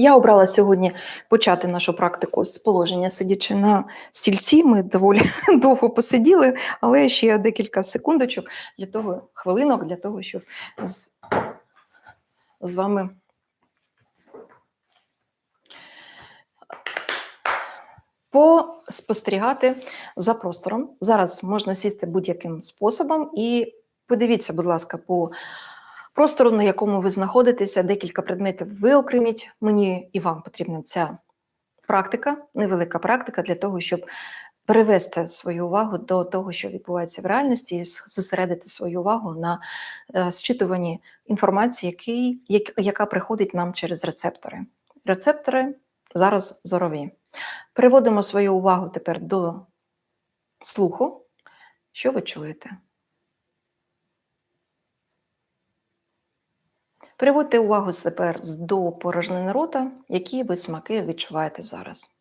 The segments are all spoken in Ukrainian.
Я обрала сьогодні почати нашу практику з положення, сидячи на стільці. Ми доволі довго посиділи, але ще декілька секундочок для того, хвилинок для того, щоб з, з вами поспостерігати за простором. Зараз можна сісти будь-яким способом і подивіться, будь ласка, по простору, на якому ви знаходитеся, декілька предметів виокреміть. Мені і вам потрібна ця практика, невелика практика для того, щоб перевести свою увагу до того, що відбувається в реальності, і зосередити свою увагу на е, зчитуванні інформації, який, яка приходить нам через рецептори. Рецептори зараз зорові. Переводимо свою увагу тепер до слуху. Що ви чуєте? Переводьте увагу тепер до порожнини рота, які ви смаки відчуваєте зараз.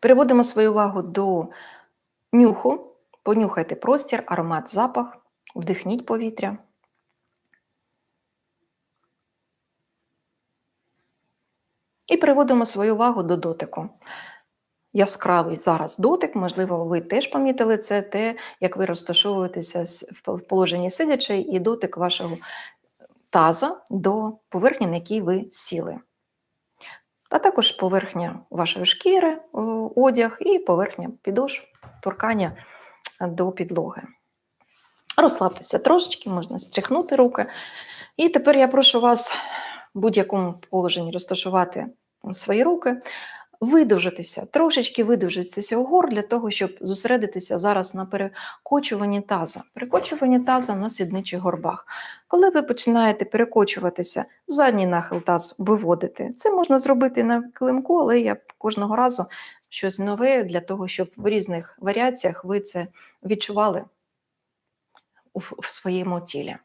Переводимо свою увагу до нюху, понюхайте простір, аромат, запах, вдихніть повітря. І переводимо свою увагу до дотику яскравий зараз дотик, можливо, ви теж помітили це, те, як ви розташовуєтеся в положенні сидячи, і дотик вашого таза до поверхні, на якій ви сіли. А також поверхня вашої шкіри, одяг і поверхня підошв, торкання до підлоги. Розслабтеся трошечки, можна стряхнути руки. І тепер я прошу вас в будь-якому положенні розташувати свої руки, видовжитися, трошечки видовжитися угор для того, щоб зосередитися зараз на перекочуванні таза. Перекочування таза на сідничих горбах. Коли ви починаєте перекочуватися, задній нахил таз виводити, це можна зробити на килимку, але я кожного разу щось нове для того, щоб в різних варіаціях ви це відчували в своєму тілі.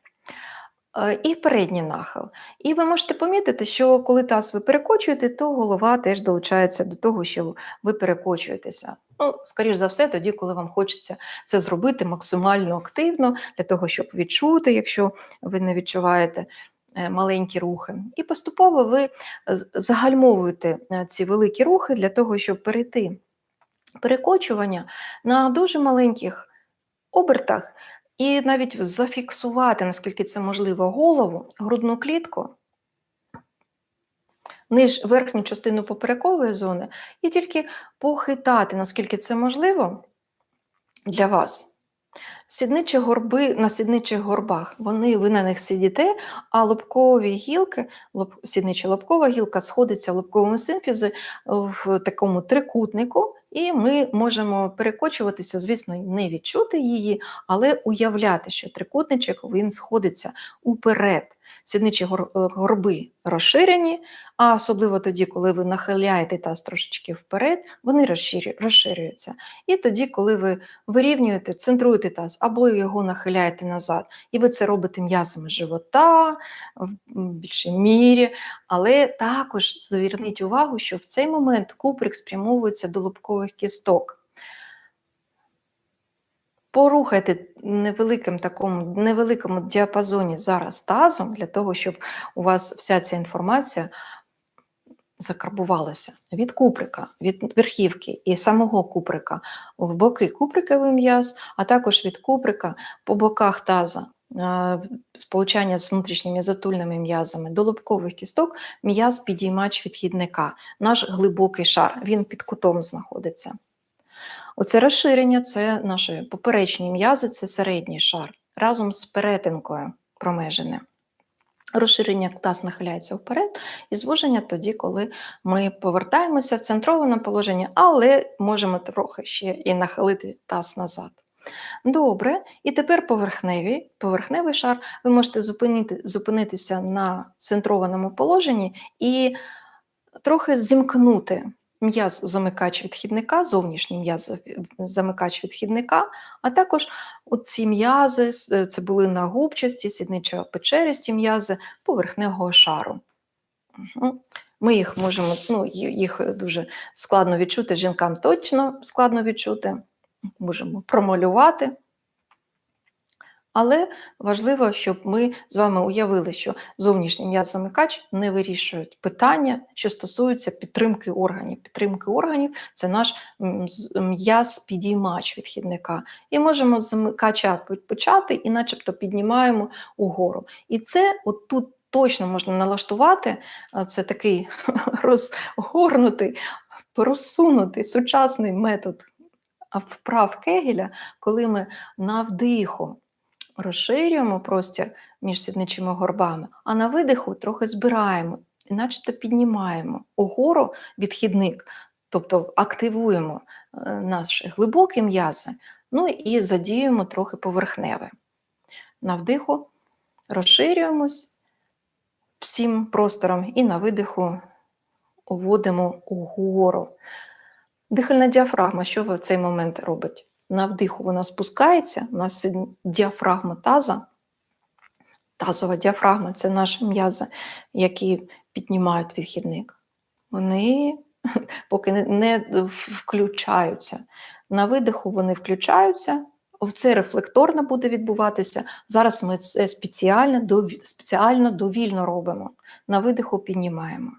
Е, і передній нахил. І ви можете помітити, що коли таз ви перекочуєте, то голова теж долучається до того, що ви перекочуєтеся. Ну, скоріш за все, тоді, коли вам хочеться це зробити максимально активно, для того, щоб відчути, якщо ви не відчуваєте е, маленькі рухи. І поступово ви загальмовуєте е, ці великі рухи для того, щоб перейти перекочування на дуже маленьких обертах. І навіть зафіксувати, наскільки це можливо, голову, грудну клітку, ниж верхню частину поперекової зони, і тільки похитати, наскільки це можливо для вас. Сідничі горби на сідничих горбах, вони, ви на них сидіте, а лобкові гілки, лоб, сіднича лобкова гілка сходиться в лобковому симфізі в такому трикутнику, і ми можемо перекочуватися, звісно, не відчути її, але уявляти, що трикутничок він сходиться уперед. Сідничі горби розширені, а особливо тоді, коли ви нахиляєте таз трошечки вперед, вони розширюються. І тоді, коли ви вирівнюєте, центруєте таз або його нахиляєте назад, і ви це робите м'ясами живота в більшій мірі, але також зверніть увагу, що в цей момент куприк спрямовується до лобкових кісток. Порухайте невеликим такому невеликому діапазоні зараз тазом, для того, щоб у вас вся ця інформація закарбувалася від куприка, від верхівки і самого куприка в боки куприковий м'яз, а також від куприка по боках таза. Сполучання з внутрішніми затульними м'язами до лобкових кісток м'яз підіймач відхідника, наш глибокий шар, він під кутом знаходиться. Оце розширення це наші поперечні м'язи, це середній шар разом з перетинкою промежини. Розширення таз нахиляється вперед, і звуження тоді, коли ми повертаємося в центроване положення, але можемо трохи ще і нахилити таз назад. Добре, і тепер поверхневий поверхневий шар. Ви можете зупинити, зупинитися на центрованому положенні і трохи зімкнути м'яз замикач відхідника, зовнішній м'яз замикач відхідника, а також ці м'язи, це були на губчасті, сідничо печерісті м'язи поверхневого шару. Ми їх можемо, ну, їх дуже складно відчути, жінкам точно складно відчути, можемо промалювати. Але важливо, щоб ми з вами уявили, що зовнішній м'яз-замикач не вирішують питання, що стосуються підтримки органів. Підтримки органів це наш м'яз-підіймач відхідника. І можемо замикача почати і начебто піднімаємо угору. І це от тут точно можна налаштувати. Це такий розгорнутий, розсунутий сучасний метод вправ Кегеля, коли ми на вдиху розширюємо простір між сідничими горбами, а на видиху трохи збираємо, начебто піднімаємо угору відхідник, тобто активуємо е, наші глибокі м'язи, ну і задіюємо трохи поверхневе. На вдиху розширюємось всім простором і на видиху уводимо угору. Дихальна діафрагма, що в цей момент робить? На вдиху вона спускається, у нас діафрагма таза. Тазова діафрагма це наші м'язи, які піднімають відхідник. Вони поки не, включаються. На видиху вони включаються, це рефлекторно буде відбуватися. Зараз ми це спеціально, спеціально довільно робимо. На видиху піднімаємо.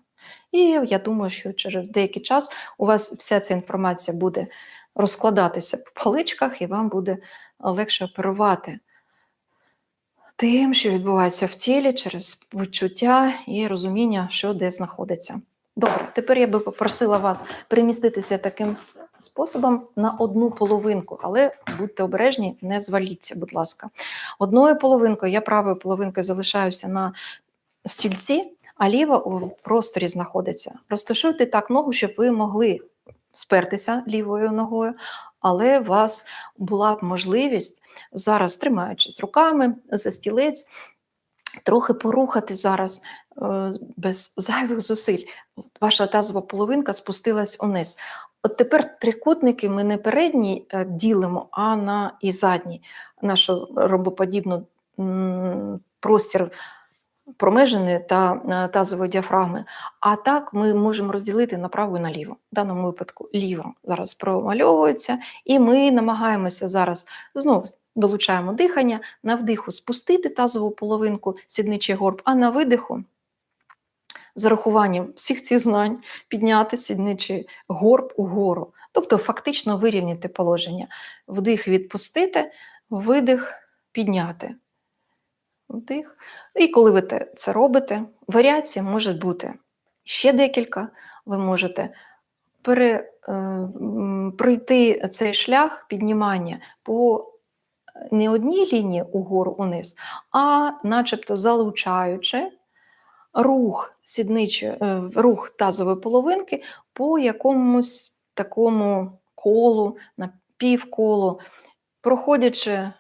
І я думаю, що через деякий час у вас вся ця інформація буде розкладатися по паличках, і вам буде легше оперувати тим, що відбувається в тілі через відчуття і розуміння, що де знаходиться. Добре, тепер я би попросила вас переміститися таким способом на одну половинку, але будьте обережні, не зваліться, будь ласка. Одною половинкою, я правою половинкою залишаюся на стільці, а ліва у просторі знаходиться. Розташуйте так ногу, щоб ви могли спертися лівою ногою, але у вас була б можливість зараз, тримаючись руками за стілець, трохи порухати зараз е, без зайвих зусиль. Ваша тазова половинка спустилась униз. От тепер трикутники ми не передній е, ділимо, а на і задній. Нашу робоподібну простір промежини та е, тазової діафрагми. А так ми можемо розділити направо і наліво. В даному випадку ліво зараз промальовується, і ми намагаємося зараз знову долучаємо дихання, на вдиху спустити тазову половинку, сідничий горб, а на видиху. З урахуванням всіх цих знань підняти сідничий горб угору, тобто фактично вирівняти положення. Вдих відпустити, видих підняти. Вдих. І коли ви це робите, варіацій може бути ще декілька. Ви можете пере, е, пройти цей шлях піднімання по не одній лінії угору униз, а начебто залучаючи рух сідничі, е, рух тазової половинки по якомусь такому колу, напівколу, проходячи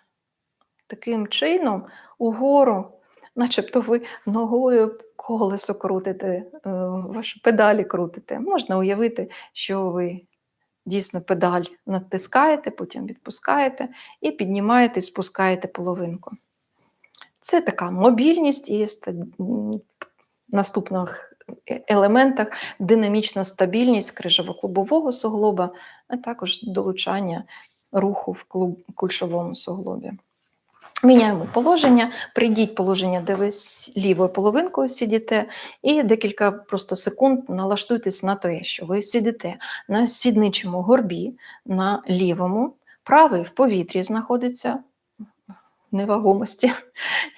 таким чином угору, начебто ви ногою колесо крутите, е, ваші педалі крутите. Можна уявити, що ви дійсно педаль натискаєте, потім відпускаєте і піднімаєте і спускаєте половинку. Це така мобільність і наступних елементах динамічна стабільність крижово-клубового суглоба, а також долучання руху в кульшовому суглобі. Міняємо положення, прийдіть положення, де ви з лівою половинкою сидите, і декілька просто секунд налаштуйтесь на те, що ви сидите на сідничому горбі, на лівому, правий в повітрі знаходиться невагомості,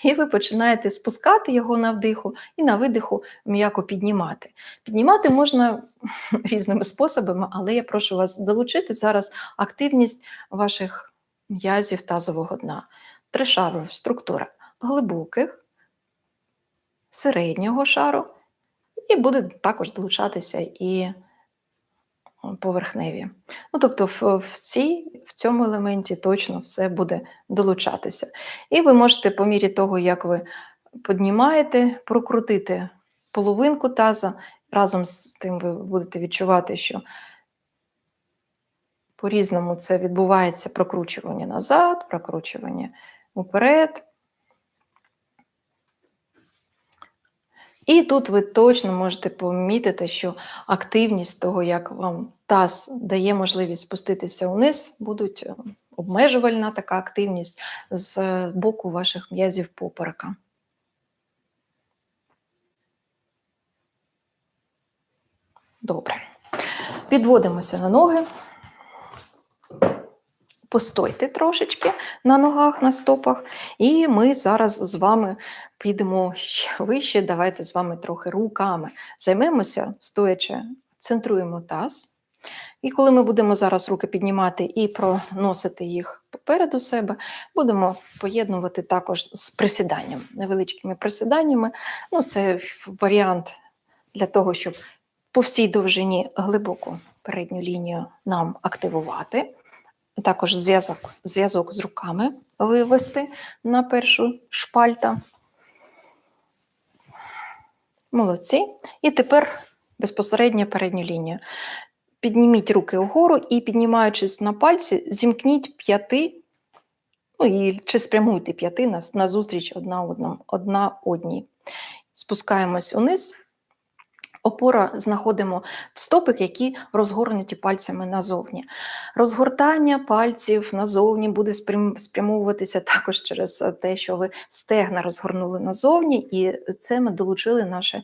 і ви починаєте спускати його на вдиху і на видиху м'яко піднімати. Піднімати можна різними способами, але я прошу вас долучити зараз активність ваших м'язів тазового дна тришарова структура глибоких, середнього шару, і буде також долучатися і поверхневі. Ну, тобто, в, в, цій, в цьому елементі точно все буде долучатися. І ви можете, по мірі того, як ви піднімаєте, прокрутити половинку таза, разом з тим ви будете відчувати, що по-різному це відбувається прокручування назад, прокручування уперед. І тут ви точно можете помітити, що активність того, як вам таз дає можливість спуститися вниз, будуть е, обмежувальна така активність з боку ваших м'язів поперека. Добре. Підводимося на ноги. Постойте трошечки на ногах, на стопах, і ми зараз з вами підемо ще вище. Давайте з вами трохи руками займемося, стоячи, центруємо таз. І коли ми будемо зараз руки піднімати і проносити їх попереду себе, будемо поєднувати також з присіданням, невеличкими присіданнями. Ну, Це варіант для того, щоб по всій довжині глибоку передню лінію нам активувати. Також зв'язок зв'язок з руками вивести на першу шпальта. Молодці. І тепер безпосередньо передню лінію. Підніміть руки вгору і, піднімаючись на пальці, зімкніть п'яти, ну і чи спрямуйте п'яти на, на зустріч одна, одна, одна одній. Спускаємось униз. Опора знаходимо стопик, які розгорнуті пальцями назовні. Розгортання пальців назовні буде спрямовуватися також через те, що ви стегна розгорнули назовні, і це ми долучили наше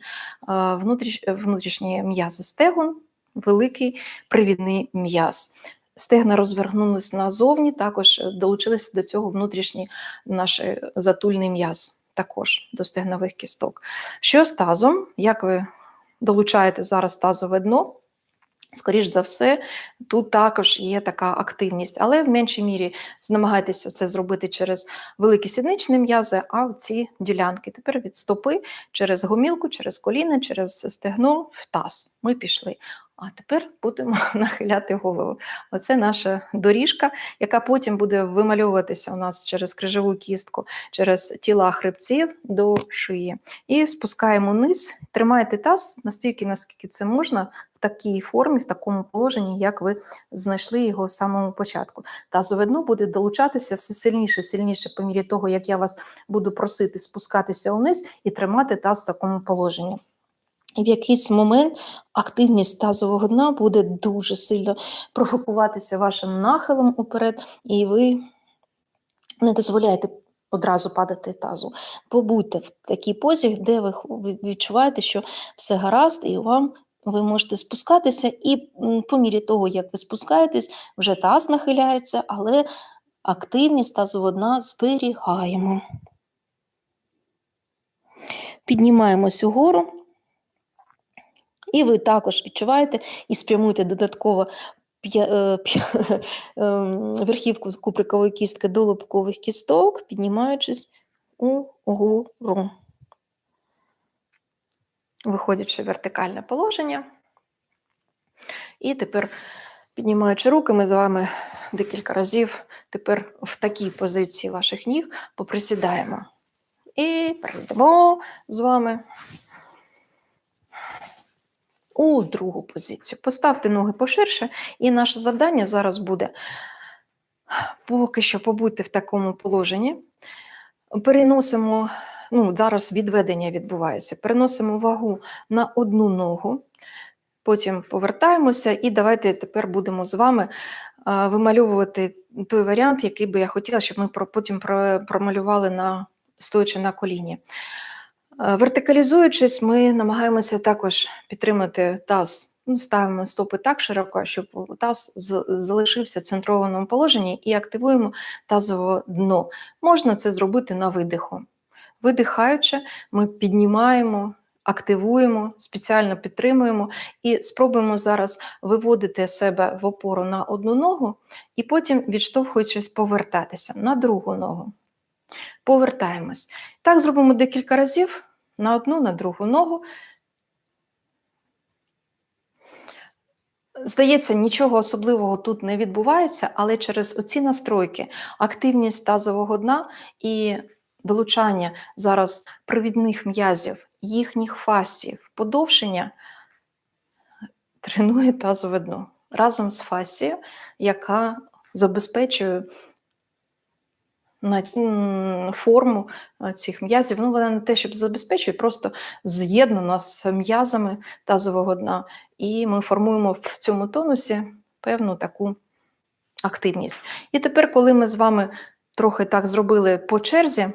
внутрішнє м'язо стегон, великий привідний м'яз. Стегна розвернулись назовні, також долучилися до цього внутрішній наш затульний м'яз, також до стегнових кісток. Що з тазом? Як ви долучаєте зараз тазове дно, скоріш за все, тут також є така активність, але в меншій мірі намагайтеся це зробити через великі сідничні м'язи, а ці ділянки тепер від стопи через гомілку, через коліна, через стегно в таз. Ми пішли. А тепер будемо нахиляти голову. Оце наша доріжка, яка потім буде вимальовуватися у нас через крижову кістку, через тіла хребців до шиї. І спускаємо вниз, тримайте таз настільки, наскільки це можна, в такій формі, в такому положенні, як ви знайшли його в самому початку. Тазове дно буде долучатися все сильніше, сильніше, по мірі того, як я вас буду просити спускатися вниз і тримати таз в такому положенні. І в якийсь момент активність тазового дна буде дуже сильно профокуватися вашим нахилом уперед, і ви не дозволяєте одразу падати тазу. Побудьте в такій позі, де ви відчуваєте, що все гаразд, і вам ви можете спускатися, і по мірі того, як ви спускаєтесь, вже таз нахиляється, але активність тазового дна зберігаємо. Піднімаємось угору. І ви також відчуваєте і спрямуєте додатково е, ем, верхівку куприкової кістки до лобкових кісток, піднімаючись угору. Виходячи в вертикальне положення. І тепер, піднімаючи руки, ми з вами декілька разів тепер в такій позиції ваших ніг поприсідаємо. І перейдемо з вами у другу позицію. Поставте ноги поширше, і наше завдання зараз буде поки що побудьте в такому положенні. Переносимо, ну, зараз відведення відбувається, переносимо вагу на одну ногу, потім повертаємося, і давайте тепер будемо з вами вимальовувати той варіант, який би я хотіла, щоб ми потім промалювали на стоячи на коліні. Е, вертикалізуючись, ми намагаємося також підтримати таз. Ну, Ставимо стопи так широко, щоб таз залишився в центрованому положенні і активуємо тазове дно. Можна це зробити на видиху. Видихаючи, ми піднімаємо, активуємо, спеціально підтримуємо і спробуємо зараз виводити себе в опору на одну ногу, і потім, відштовхуючись, повертатися на другу ногу. Повертаємось. Так зробимо декілька разів на одну, на другу ногу. Здається, нічого особливого тут не відбувається, але через оці настройки, активність тазового дна і долучання зараз провідних м'язів, їхніх фасів, подовшення тренує тазове дно разом з фасією, яка забезпечує на форму цих м'язів. Ну, вона не те, щоб забезпечує, просто з'єднана з м'язами тазового дна. І ми формуємо в цьому тонусі певну таку активність. І тепер, коли ми з вами трохи так зробили по черзі,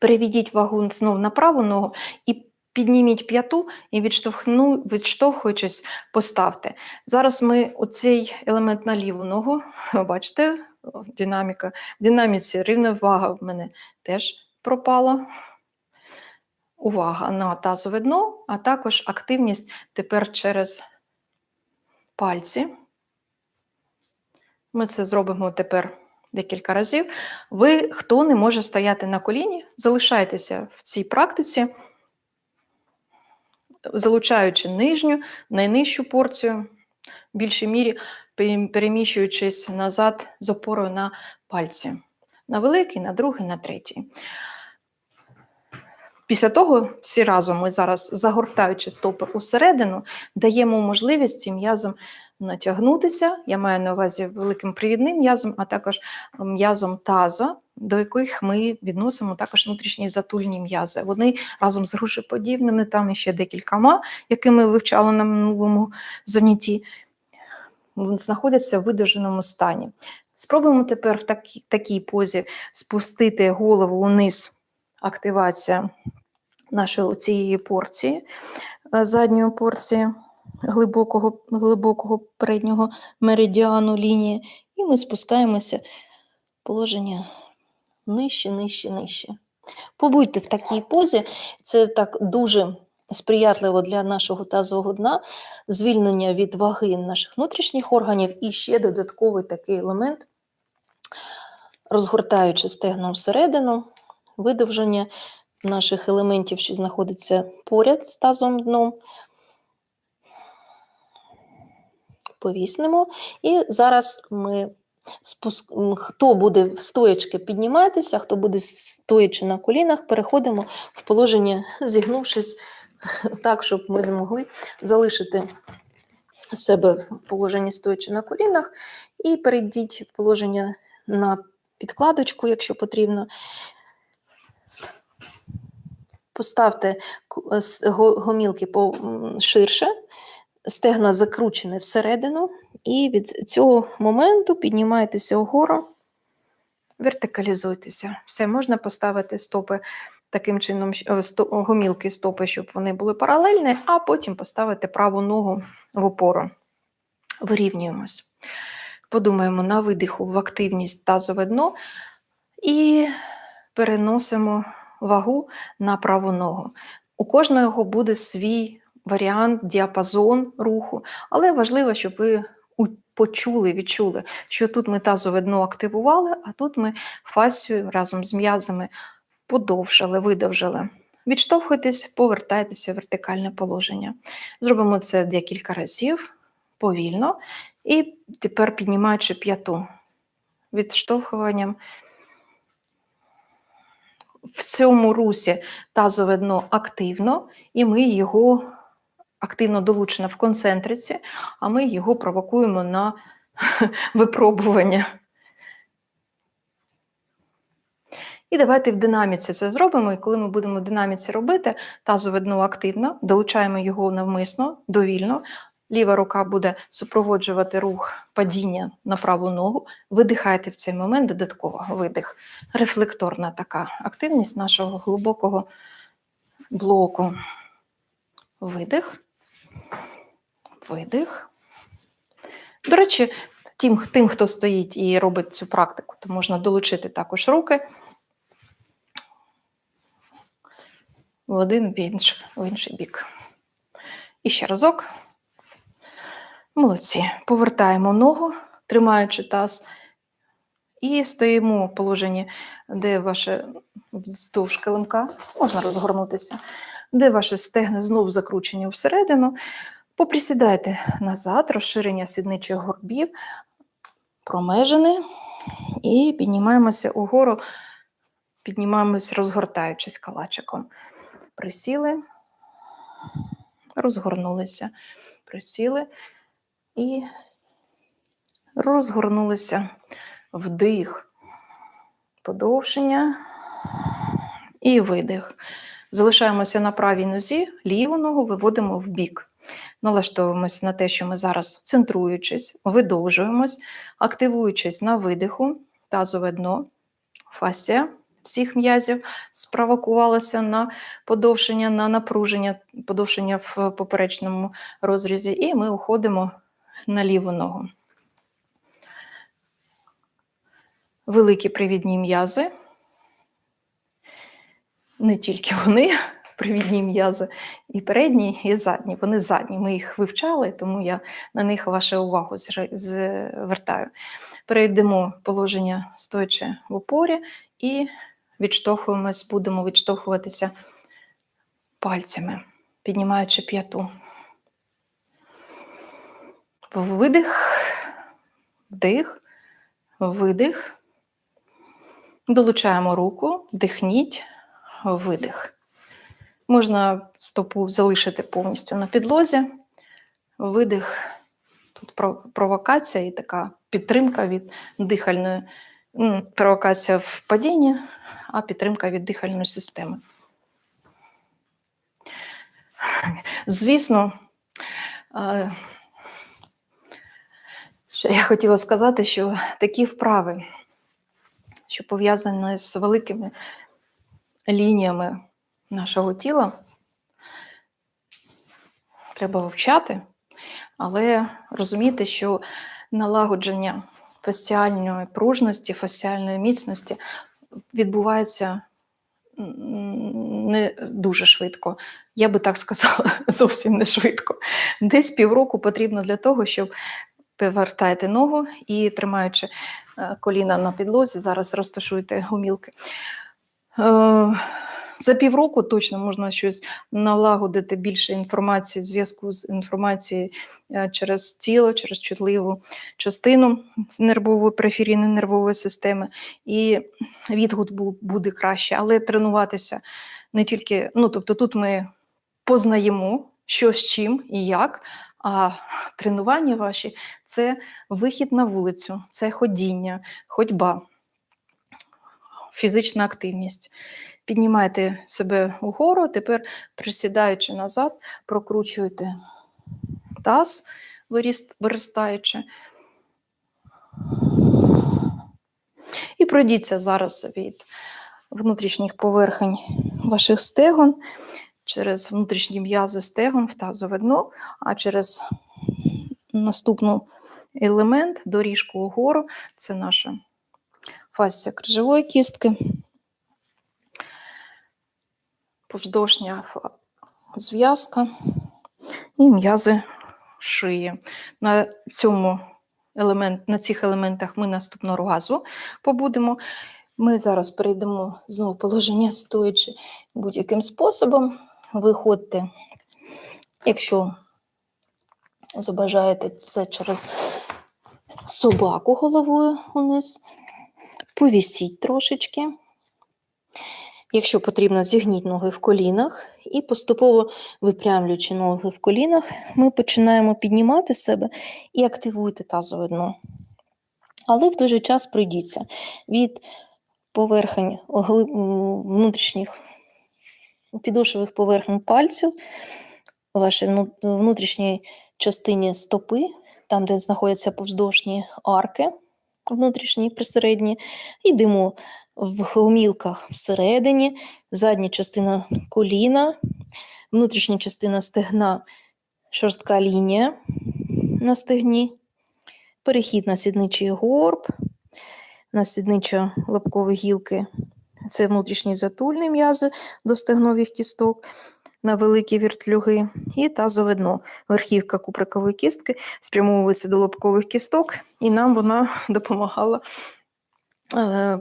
переведіть вагу знов на праву ногу і підніміть п'яту і відштовхну, відштовхуючись, поставте. Зараз ми оцей елемент на ліву ногу, бачите, динаміка. В динаміці рівновага в мене теж пропала. Увага на тазове дно, а також активність тепер через пальці. Ми це зробимо тепер декілька разів. Ви, хто не може стояти на коліні, залишайтеся в цій практиці, залучаючи нижню, найнижчу порцію, більшій мірі переміщуючись назад з опорою на пальці. На великий, на другий, на третій. Після того, всі разом ми зараз, загортаючи стопи усередину, даємо можливість цим м'язам натягнутися. Я маю на увазі великим привідним м'язом, а також м'язом таза, до яких ми відносимо також внутрішні затульні м'язи. Вони разом з грушеподібними, там ще декількома, які ми вивчали на минулому занятті, знаходяться в видовженому стані. Спробуємо тепер в такій, такій позі спустити голову униз, активація нашої цієї порції, е, задньої порції глибокого, глибокого переднього меридіану лінії, і ми спускаємося положення нижче, нижче, нижче. Побудьте в такій позі, це так дуже сприятливо для нашого тазового дна, звільнення від ваги наших внутрішніх органів і ще додатковий такий елемент, розгортаючи стегно всередину, видовження наших елементів, що знаходяться поряд з тазом дном. Повіснемо. І зараз ми спуск... хто буде стоячки підніматися, хто буде стоячи на колінах, переходимо в положення, зігнувшись так, щоб ми змогли залишити себе в положенні стоячи на колінах, і перейдіть в положення на підкладочку, якщо потрібно. Поставте го- гомілки ширше, стегна закручені всередину, і від цього моменту піднімайтеся вгору, вертикалізуйтеся. Все, можна поставити стопи таким чином, е, сто- гомілки стопи, щоб вони були паралельні, а потім поставити праву ногу в опору. Вирівнюємось. Подумаємо на видиху в активність тазове дно і переносимо вагу на праву ногу. У кожного буде свій варіант, діапазон руху, але важливо, щоб ви почули, відчули, що тут ми тазове дно активували, а тут ми фасію разом з м'язами подовжили, видовжили. Відштовхуйтесь, повертайтеся в вертикальне положення. Зробимо це декілька разів повільно. І тепер піднімаючи п'яту відштовхуванням. В цьому русі тазове дно активно, і ми його активно долучено в концентриці, а ми його провокуємо на випробування. І давайте в динаміці це зробимо. І коли ми будемо в динаміці робити, тазове дно активно, долучаємо його навмисно, довільно. Ліва рука буде супроводжувати рух падіння на праву ногу. Видихайте в цей момент додатково видих. Рефлекторна така активність нашого глибокого блоку. Видих. Видих. До речі, тим, тим, хто стоїть і робить цю практику, то можна долучити також руки в один в інший, бік. І ще разок. Молодці. Повертаємо ногу, тримаючи таз, і стоїмо в положенні, де ваше вздовж килимка, можна розгорнутися, де ваше стегна знов закручені всередину. Поприсідайте назад, розширення сідничих горбів, промежини, і піднімаємося угору, піднімаємось, розгортаючись калачиком. Присіли, розгорнулися, присіли і розгорнулися вдих, подовження і видих. Залишаємося на правій нозі, ліву ногу виводимо в бік. Налаштовуємось на те, що ми зараз центруючись, видовжуємось, активуючись на видиху, тазове дно, фасія всіх м'язів спровокувалася на подовшення, на напруження, подовшення в поперечному розрізі, і ми уходимо на ліву ногу. Великі привідні м'язи. Не тільки вони, привідні м'язи, і передні, і задні. Вони задні. Ми їх вивчали, тому я на них вашу увагу звертаю. Перейдемо положення стоячи в опорі і відштовхуємось, будемо відштовхуватися пальцями, піднімаючи п'яту. Видих, вдих, видих. Долучаємо руку, дихніть, видих. Можна стопу залишити повністю на підлозі. Видих. Тут провокація і така підтримка від дихальної, провокація в падінні, а підтримка від дихальної системи. Звісно, що я хотіла сказати, що такі вправи, що пов'язані з великими лініями нашого тіла, треба вивчати, але розуміти, що налагодження фасціальної пружності, фасціальної міцності відбувається не дуже швидко. Я би так сказала, зовсім не швидко. Десь півроку потрібно для того, щоб повертаєте ногу і тримаючи е, коліна на підлозі, зараз розташуйте гумілки. За півроку точно можна щось налагодити більше інформації, зв'язку з інформацією е, через тіло, через чутливу частину нервової периферійної нервової системи, і відгук буде краще, але тренуватися не тільки, ну тобто тут ми познаємо, що з чим і як. А тренування ваші це вихід на вулицю, це ходіння, ходьба, фізична активність. Піднімайте себе вгору, тепер присідаючи назад, прокручуйте таз, виростаючи. І пройдіться зараз від внутрішніх поверхень ваших стегон через внутрішні м'язи стегон в тазове дно, а через наступну елемент доріжку угору це наша фасція крижової кістки, повздовжня зв'язка і м'язи шиї. На цьому елемент, на цих елементах ми наступного разу побудемо. Ми зараз перейдемо знову положення стоячи будь-яким способом. Виходьте, якщо забажаєте це через собаку головою униз, повісіть трошечки. Якщо потрібно, зігніть ноги в колінах і поступово випрямлюючи ноги в колінах, ми починаємо піднімати себе і активуйте тазове дно. Але в той же час пройдіться від поверхень внутрішніх підошвових поверхень пальців, вашій вну- внутрішній частині стопи, там, де знаходяться повздовжні арки, внутрішні присередні, йдемо в гомілках всередині, задня частина коліна, внутрішня частина стегна, шорстка лінія на стегні, перехід на сідничий горб, на сідничо-лобкові гілки. Це внутрішні затульні м'язи до стегнових кісток, на великі віртлюги і тазове дно. Верхівка куприкової кістки спрямовується до лобкових кісток, і нам вона допомагала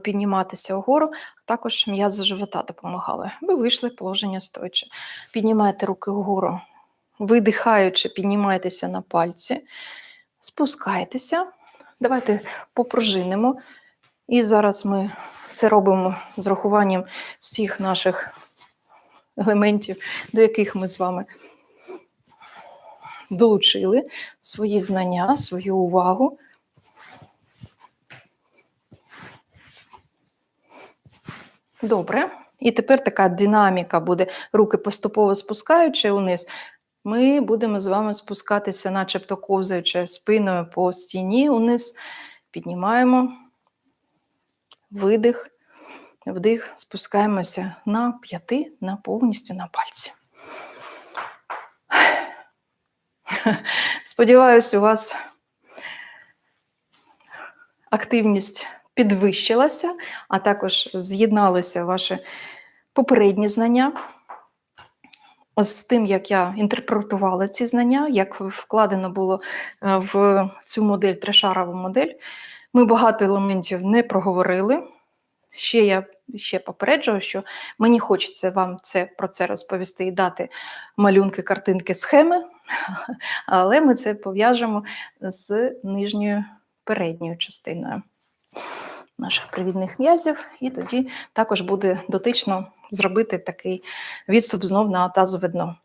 підніматися вгору, а також м'язи живота допомагали. Ви вийшли в положення стоячи. Піднімаєте руки вгору, видихаючи, піднімайтеся на пальці, спускайтеся. Давайте попружинимо. І зараз ми це робимо з рахуванням всіх наших елементів, до яких ми з вами долучили свої знання, свою увагу. Добре. І тепер така динаміка буде руки поступово спускаючи униз. Ми будемо з вами спускатися, начебто ковзаючи спиною по стіні униз. Піднімаємо видих, вдих, спускаємося на п'яти, на повністю на пальці. Сподіваюсь, у вас активність підвищилася, а також з'єдналися ваші попередні знання. З тим, як я інтерпретувала ці знання, як вкладено було е, в цю модель, трешарову модель, ми багато елементів не проговорили. Ще я ще попереджую, що мені хочеться вам це, про це розповісти і дати малюнки, картинки, схеми, але ми це пов'яжемо з нижньою передньою частиною наших привідних м'язів, і тоді також буде дотично зробити такий відступ знов на тазове дно.